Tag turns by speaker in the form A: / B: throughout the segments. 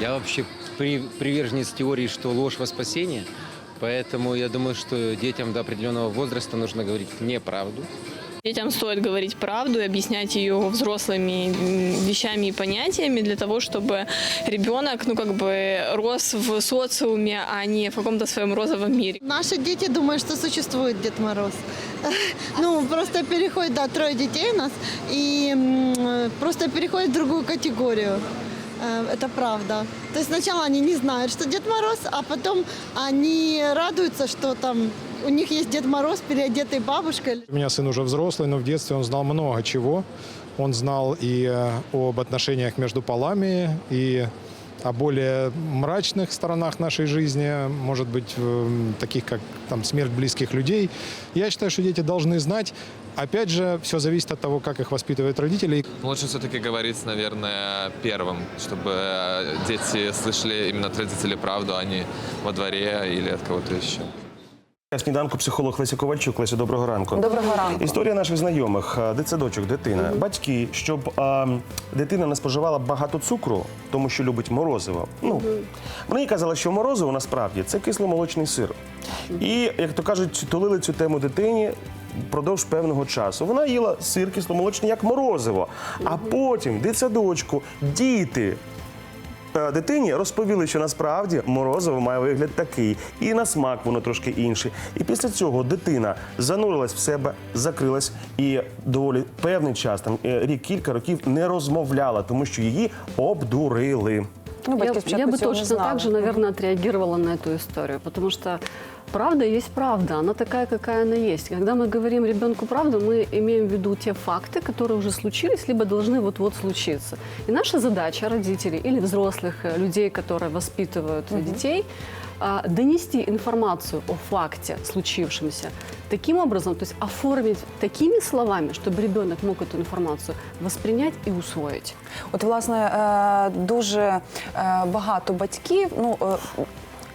A: Я вообще при- приверженец теории, что ложь во спасение. Поэтому я думаю, что детям до определенного возраста нужно говорить неправду.
B: Детям стоит говорить правду и объяснять ее взрослыми м, вещами и понятиями для того, чтобы ребенок, ну, как бы рос в социуме, а не в каком-то своем розовом мире.
C: Наши дети думают, что существует Дед Мороз. Ну, просто переходит, да, трое детей у нас, и м, просто переходит в другую категорию. Э, Это правда. То есть сначала они не знают, что Дед Мороз, а потом они радуются, что там у них есть Дед Мороз, переодетый бабушкой.
D: У меня сын уже взрослый, но в детстве он знал много чего. Он знал и э, об отношениях между полами, и о более мрачных сторонах нашей жизни, может быть, таких как там, смерть близких людей. Я считаю, что дети должны знать. Опять же, все зависит от того, как их воспитывают родители.
E: Лучше все-таки говорить, наверное, первым, чтобы э, дети слышали именно от родителей правду, а не во дворе или от кого-то еще.
F: Сніданку психолог Леся Ковальчук. Леся, доброго ранку.
G: Доброго ранку.
F: Історія наших знайомих, е, дитсадочок, дитина, батьки, щоб а, дитина не споживала багато цукру, тому що любить морозиво. Ну вони їй казали, що морозиво насправді це кисломолочний сир. І як то кажуть, тулили цю тему дитині. Впродовж певного часу вона їла сир кисломолочний як морозиво. А потім дитсадочку діти е, дитині розповіли, що насправді морозиво має вигляд такий, і на смак воно трошки інший. І після цього дитина занурилась в себе, закрилась і доволі певний час, там е, рік, кілька років не розмовляла, тому що її обдурили.
G: Ну, батьки
H: Я,
G: спочатку
H: я бы
G: цього не
H: точно
G: знали.
H: так же, наверное, отреагировала на эту историю, потому что правда есть правда, она такая, какая она есть. Когда мы говорим ребенку правду, мы имеем в виду те факты, которые уже случились, либо должны вот-вот случиться. И наша задача родителей или взрослых э, людей, которые воспитывают детей, а, донести информацию о факте случившемся таким образом, то есть оформить такими словами, чтобы ребенок мог эту информацию воспринять и усвоить.
G: От, власне, е, дуже е, багато батьків ну, е,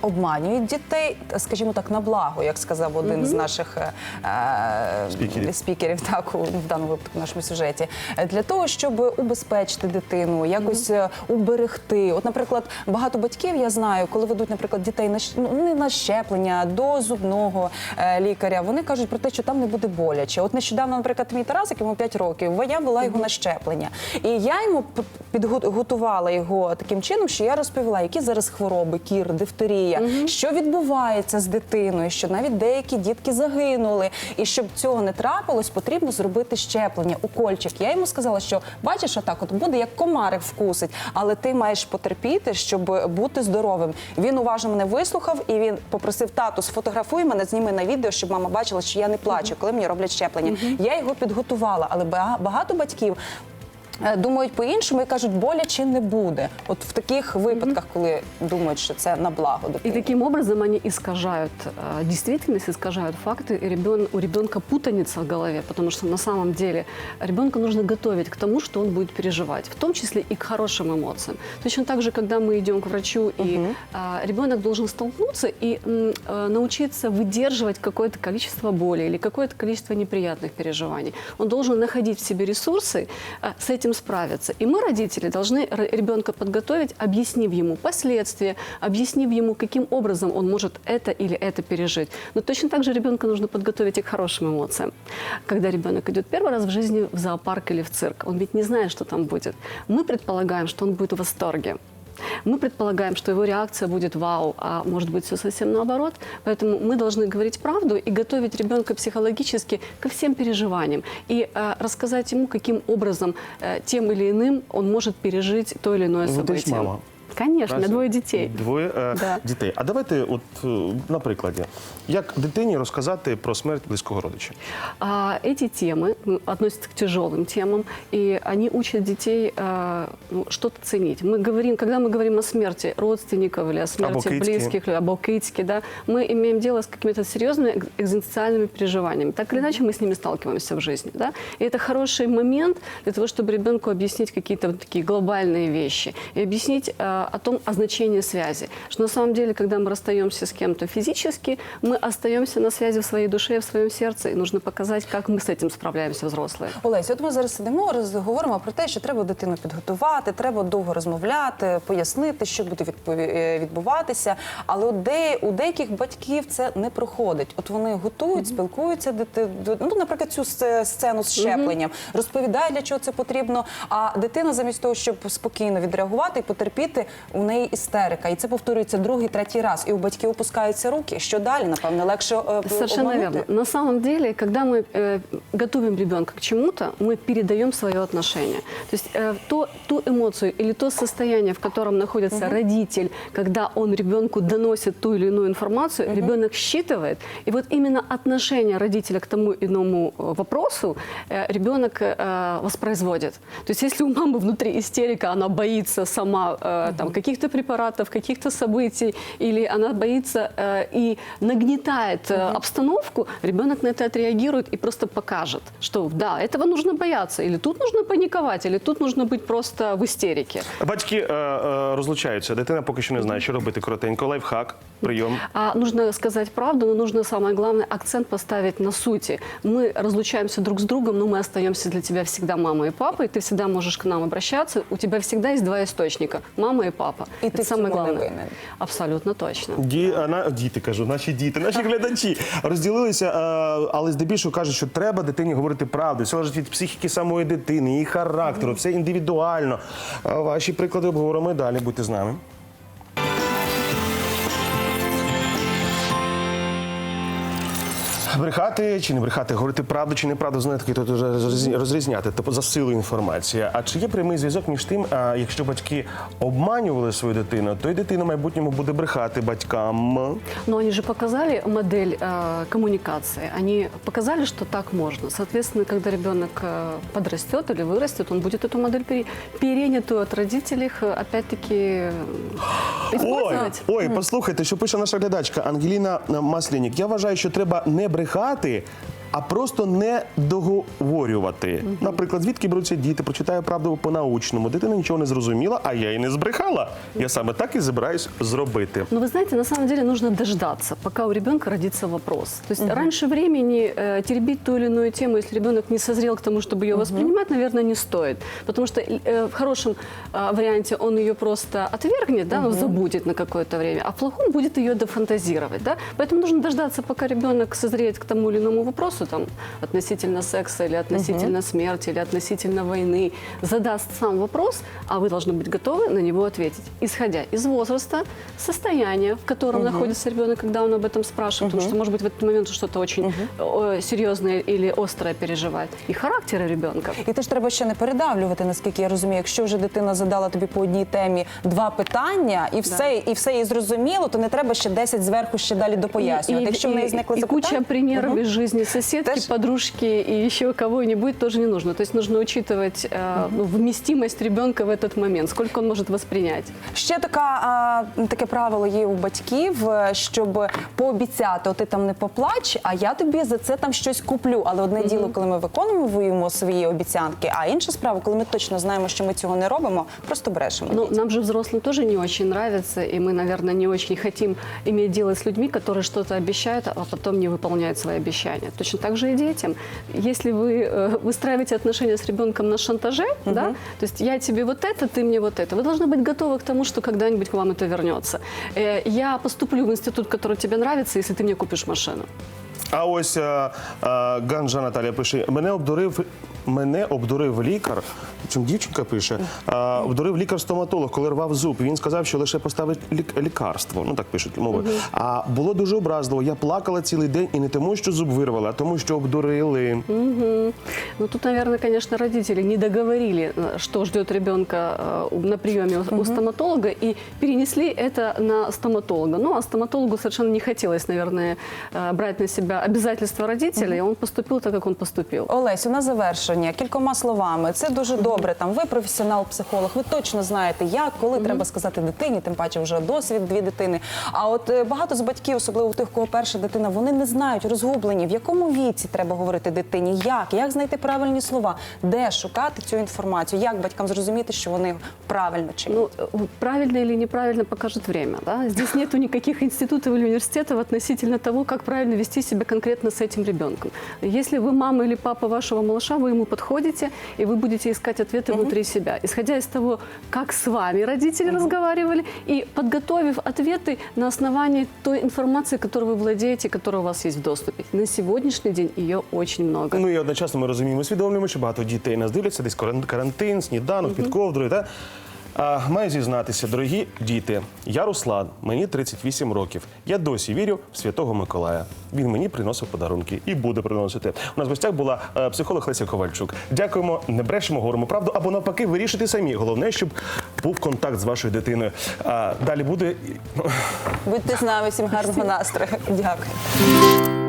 G: обманюють дітей, скажімо так, на благо, як сказав один з наших е, е,
F: Спікерів.
G: спікерів, так, у, в даному випадку в нашому сюжеті, для того, щоб убезпечити дитину, якось е, уберегти. От, наприклад, багато батьків я знаю, коли ведуть, наприклад, дітей на ну, не на щеплення до зубного е, лікаря, вони кажуть про те, що там не буде боляче. От нещодавно, наприклад, мій Тарасик, йому 5 років, я вела його на щеплення. І я йому підготувала його таким чином, що я розповіла, які зараз хвороби, кір, дифтерія, що відбувається з дитиною, що навіть деякі дітки загинули. І щоб цього не трапилось, потрібно зробити щеплення, укольчик. Я йому сказала, що бачиш, отак от буде як комарик вкусить, але ти маєш потерпіти, щоб бути здоровим. Він уважно мене вислухав і він попросив тату, сфотографуй мене, зніми на відео, щоб мама бачила, що я не плачу, коли мені роблять щеплення. Я його підготувала, але багато батьків. Думають по-іншому і кажуть, боляче не буде. От в таких випадках, коли думають, що це на благо
H: И
G: дитини.
H: таким образом они искажают э, действительность, искажают факты, и ребен- у ребенка путаница в голове, потому что на самом деле ребенка нужно готовить к тому, что он будет переживать, в том числе и к хорошим эмоциям. Точно так же, когда мы идем к врачу, и э, ребенок должен столкнуться и м, э, научиться выдерживать какое-то количество боли или какое-то количество неприятных переживаний. Он должен находить в себе ресурсы э, с этим справиться. И мы, родители, должны р- ребенка подготовить, объяснив ему последствия, объяснив ему, каким образом он может это или это пережить. Но точно так же ребенка нужно подготовить и к хорошим эмоциям. Когда ребенок идет первый раз в жизни в зоопарк или в цирк, он ведь не знает, что там будет. Мы предполагаем, что он будет в восторге. Мы предполагаем, что его реакция будет вау, а может быть все совсем наоборот. Поэтому мы должны говорить правду и готовить ребенка психологически ко всем переживаниям. И э, рассказать ему, каким образом э, тем или иным он может пережить то или иное
F: Ви теж
H: событие.
F: мама.
H: Конечно, у меня
F: Правильно?
H: двое детей.
F: Двоє е,
H: Да.
F: дітей. А давайте, от е, на прикладі, як дитині розказати про смерть близького родича?
H: А эти темы м, относятся к тяжелым темам, и они учат детей э, ну, что-то ценить. Мы говорим, когда мы говорим о смерти родственников или о смерти
F: китке.
H: близких, или об китке, да, мы имеем дело с какими-то серьезными эк- экзистенциальными переживаниями. Так или иначе мы с ними сталкиваемся в жизни. Да? И это хороший момент для того, чтобы ребенку объяснить какие-то вот такие глобальные вещи и объяснить, э, э, о том, о значении связи. Что на самом деле, когда мы расстаемся с кем-то физически, мы остаемся на связи в своей душе, в своем сердце, и нужно показать, как мы с этим справляемся, взрослые.
G: Олесь, от ми зараз сидимо, роз- говоримо про те, що треба дитину підготувати, треба довго розмовляти, пояснити, що буде відпові- е, відбуватися. Але от де, у деяких батьків це не проходить. От вони готують, спілкуються дити, до- ну, наприклад, цю сце- сцену з щепленням, розповідають, для чого це потрібно. А дитина, замість того, щоб спокійно відреагувати і потерпіти, у неї істерика. І це повторюється другий, третій раз. І у батьків опускаються руки. Що далі? Напевне, легше е,
H: Совершенно
G: обманути?
H: верно. На самом деле, когда мы э, готовим ребенка к чему-то, мы передаем свое отношение. То есть э, то, ту эмоцию или то состояние, в котором находится родитель, когда он ребенку доносит ту или иную информацию, ребенок считывает. И вот именно отношение родителя к тому иному э, вопросу э, ребенок э, воспроизводит. То есть если у мамы внутри истерика, она боится сама э, там, каких-то препаратов, каких-то событий, или она боится э, и нагнетает э, обстановку, ребенок на это отреагирует и просто покажет, что да, этого нужно бояться, или тут нужно паниковать, или тут нужно быть просто в истерике.
F: Батьки е, е, розлучаються. Дитина поки що не знає, що робити коротенько. Лайфхак, прийом.
H: А нужно сказать правду, но нужно самое главное акцент поставить на сути. Мы разлучаемся друг с другом, но мы остаемся для тебя всегда мамой и папой. Ты всегда можешь к нам обращаться. У тебя всегда есть два источника: мама и папа.
G: І
H: ти
G: саме в
H: самое
G: цьому не
H: главное.
G: винен.
H: Абсолютно точно.
F: Ді, а на, діти кажу, наші діти, наші глядачі розділилися, а, але здебільшого кажуть, що треба дитині говорити правду. Все залежить від психіки самої дитини, її характеру, все індивідуально. А Ваші приклади обговоримо і далі. Будьте з нами. Брехати чи не брехати, говорити правду чи неправду, знаєте, тут вже розрізні- розрізняти тобто за силою інформації. А чи є прямий зв'язок між тим, а, якщо батьки обманювали свою дитину, то й дитина в майбутньому буде брехати батькам.
H: Но они же показали модель э, коммуникации. Они показали, что так можно. Соответственно, когда ребенок э, подрастет или вырастет, он будет эту модель пере- перенятую от родителей, э, опять-таки, э,
F: Ой,
H: использовать.
F: ой, послухайте, що пише наша глядачка Ангеліна Маслінік. Я вважаю, що треба не брехати. зберігати А просто не договорювати. Наприклад, звідки беруться діти, прочитаю правду по-научному. Дитина нічого не зрозуміла, а я і не збрехала. Я саме так і збираюсь зробити.
H: Но вы знаете, на самом деле нужно дождаться, пока у ребенка родится вопрос. То есть раньше времени э, теребить ту или иную тему, если ребенок не созрел к тому, чтобы ее воспринимать, наверное, не стоит. Потому что э, в хорошем э, варианте он ее просто отвергнет, да, ну, забудет на какое-то время, а в плохом будет ее дофантазировать. Да? Поэтому нужно дождаться, пока ребенок созреет к тому или иному вопросу, там, относительно секса или относительно смерти или относительно войны, задаст сам вопрос, а вы должны быть готовы на него ответить, исходя из возраста, состояния, в котором находится ребенок, когда он об этом спрашивает, потому что, может быть, в этот момент что-то очень э, серьезное или острое переживает, и характера ребенка.
G: І теж треба ще не передавлювати, наскільки я розумію. Якщо вже дитина задала тобі по одній темі два питання, і все, і все їй зрозуміло, то не треба ще 10 зверху ще далі допояснювати. Якщо в неї зникли
H: и куча
G: запитання,
H: примеров
G: Мгм.
H: из жизни соседки,
G: Теж-
H: подружки и еще кого-нибудь тоже не нужно. То есть нужно учитывать э, ну, вместимость ребенка в этот момент, сколько он может воспринять.
G: Ще така, а, таке правило є у батьків, е, щоб пообіцяти, от ти там не поплач, а я тобі за це там щось куплю. Але одне діло, коли ми виконуємо свої обіцянки, а інша справа, коли ми точно знаємо, що ми цього не робимо, просто брешемо.
H: Ну,
G: дітям.
H: нам же взрослым тоже не очень нравится, и мы, наверное, не очень хотим иметь дело с людьми, которые что-то обещают, а потом не выполняют свои обещания. Точно так же и детям. Если вы э, выстраиваете отношения с ребенком на шантаже, да, то есть я тебе вот это, ты мне вот это, вы должны быть готовы к тому, что когда-нибудь к вам это вернется. Э, я поступлю в институт, который тебе нравится, если ты мне купишь машину.
F: А ось е, е, Ганжа Наталія пише: мене обдурив. Мене обдурив лікар. Чим дівчинка пише, е, обдурив лікар-стоматолог, коли рвав зуб. І Він сказав, що лише поставить лік- лікарство. Ну так пишуть мовою. А було дуже образливо. Я плакала цілий день і не тому, що зуб вирвала, а тому, що обдурили.
H: Ну, тут, наверное, конечно, родители не договорили, э, что ждет ребенка э, у- на приеме у- у стоматолога, и перенесли это на стоматолога. Ну, а стоматологу совершенно не хотелось, наверное, э, брать на себя обязательства родителей, и он поступил так, как он поступил.
G: Олесь, у нас завершується враження кількома словами. Це дуже добре. Там ви професіонал-психолог, ви точно знаєте, як, коли треба сказати дитині, тим паче вже досвід дві дитини. А от е, багато з батьків, особливо у тих, у кого перша дитина, вони не знають, розгублені, в якому віці треба говорити дитині, як, як знайти правильні слова, де шукати цю інформацію, як батькам зрозуміти, що вони правильно чинять.
H: Ну, э, правильно или неправильно покажет время. Да? Здесь нету никаких институтов или университетов относительно того, как правильно вести себя конкретно с этим ребенком. Если вы мама или папа вашего малыша, вы ему подходите, и вы будете искать ответы внутри себя. Исходя из того, как с вами родители разговаривали, и подготовив ответы на основании той информации, которой вы владеете, которая у вас есть в доступе. На сегодняшний день ее очень много.
F: Ну і одночасно ми розуміємо, усвідомлюємо, що багато дітей нас дивляться, десь каран- карантин, сніданок, під ковдрою. Та? А, маю зізнатися, дорогі діти, я Руслан, мені 38 років. Я досі вірю в Святого Миколая. Він мені приносив подарунки і буде приносити. У нас в гостях була е, психолог Леся Ковальчук. Дякуємо, не брешемо, говоримо правду, або навпаки, вирішити самі. Головне, щоб був контакт з вашою дитиною. А далі буде
G: Будьте з нами, всім гарного настрою. Дякую.